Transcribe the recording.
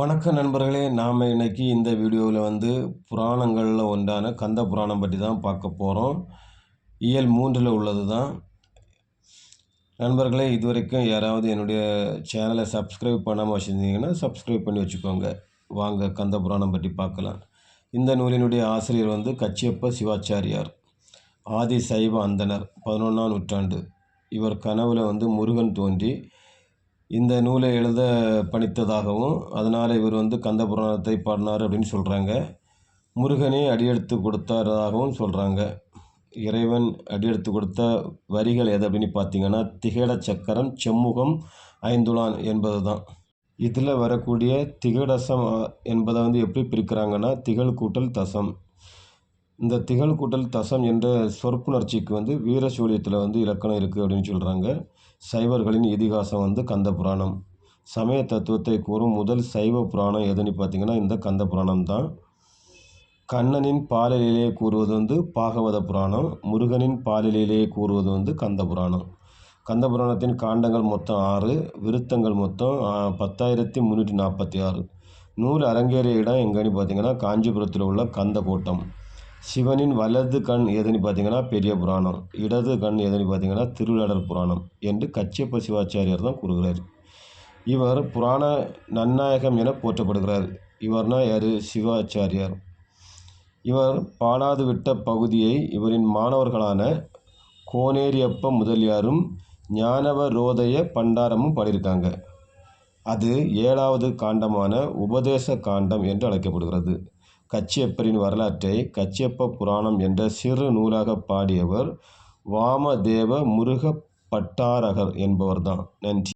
வணக்கம் நண்பர்களே நாம் இன்றைக்கி இந்த வீடியோவில் வந்து புராணங்களில் ஒன்றான கந்த புராணம் பற்றி தான் பார்க்க போகிறோம் இயல் மூன்றில் உள்ளது தான். நண்பர்களே இதுவரைக்கும் யாராவது என்னுடைய சேனலை சப்ஸ்கிரைப் பண்ணாமல் வச்சுருந்தீங்கன்னா சப்ஸ்கிரைப் பண்ணி வச்சுக்கோங்க. வாங்க கந்த புராணம் பற்றி பார்க்கலாம். இந்த நூலினுடைய ஆசிரியர் வந்து கச்சியப்ப சிவாச்சாரியார். ஆதி சைவ அந்தனர் பதினொன்றாம் நூற்றாண்டு. இவர் கனவில் வந்து முருகன் தோன்றி இந்த நூலை எழுத பணித்ததாகவும் அதனால் இவர் வந்து கந்த புராணத்தை பாடினார் அப்படின்னு சொல்கிறாங்க முருகனே அடியெடுத்து கொடுத்தாராகவும் சொல்கிறாங்க இறைவன் அடியெடுத்து கொடுத்த வரிகள் எது அப்படின்னு பார்த்தீங்கன்னா திகட சக்கரம் செம்முகம் ஐந்துளான் என்பது தான் இதில் வரக்கூடிய திகடசம் என்பதை வந்து எப்படி பிரிக்கிறாங்கன்னா திகழ் கூட்டல் தசம். இந்த திகழ் கூட்டல் தசம் என்ற சொற்புணர்ச்சிக்கு வந்து வீரசூலியத்தில் வந்து இலக்கணம் இருக்குது அப்படின்னு சொல்கிறாங்க சைவர்களின் இதிகாசம் வந்து கந்த புராணம். சமய தத்துவத்தை கூறும் முதல் சைவ புராணம் எதுன்னு பார்த்தீங்கன்னா இந்த கந்த புராணம் தான். கண்ணனின் பாலிலே கூறுவது வந்து பாகவத புராணம். முருகனின் பாலிலே கூறுவது வந்து கந்த புராணம். கந்த புராணத்தின் காண்டங்கள் மொத்தம் ஆறு விருத்தங்கள் மொத்தம் பத்தாயிரத்தி முந்நூற்றி நாற்பத்தி ஆறு. நூல் அரங்கேறிய இடம் எங்கன்னு பார்த்தீங்கன்னா காஞ்சிபுரத்தில் உள்ள கந்த கோட்டம். சிவனின் வலது கண் எதுன்னு பார்த்தீங்கன்னா பெரிய புராணம் இடது கண் எதுன்னு பார்த்தீங்கன்னா திருவிழாடல் புராணம் என்று கச்சியப்ப சிவாச்சாரியார் தான் கூறுகிறார். இவர் புராண நன்னாயகம் என போற்றப்படுகிறார். இவர்னா யார்? சிவாச்சாரியார். இவர் பாடாது விட்ட பகுதியை இவரின் மாணவர்களான கோனேரியப்ப முதலியாரும் ஞானவரோதய பண்டாரமும் பாடியிருக்காங்க. அது ஏழாவது காண்டமான உபதேச காண்டம் என்று அழைக்கப்படுகிறது. கச்சியப்பரின் வரலாற்றை கச்சியப்ப புராணம் என்ற சிறு நூலாக பாடியவர் வாமதேவ முருக பட்டாரகர் என்பவர்தான். நன்றி.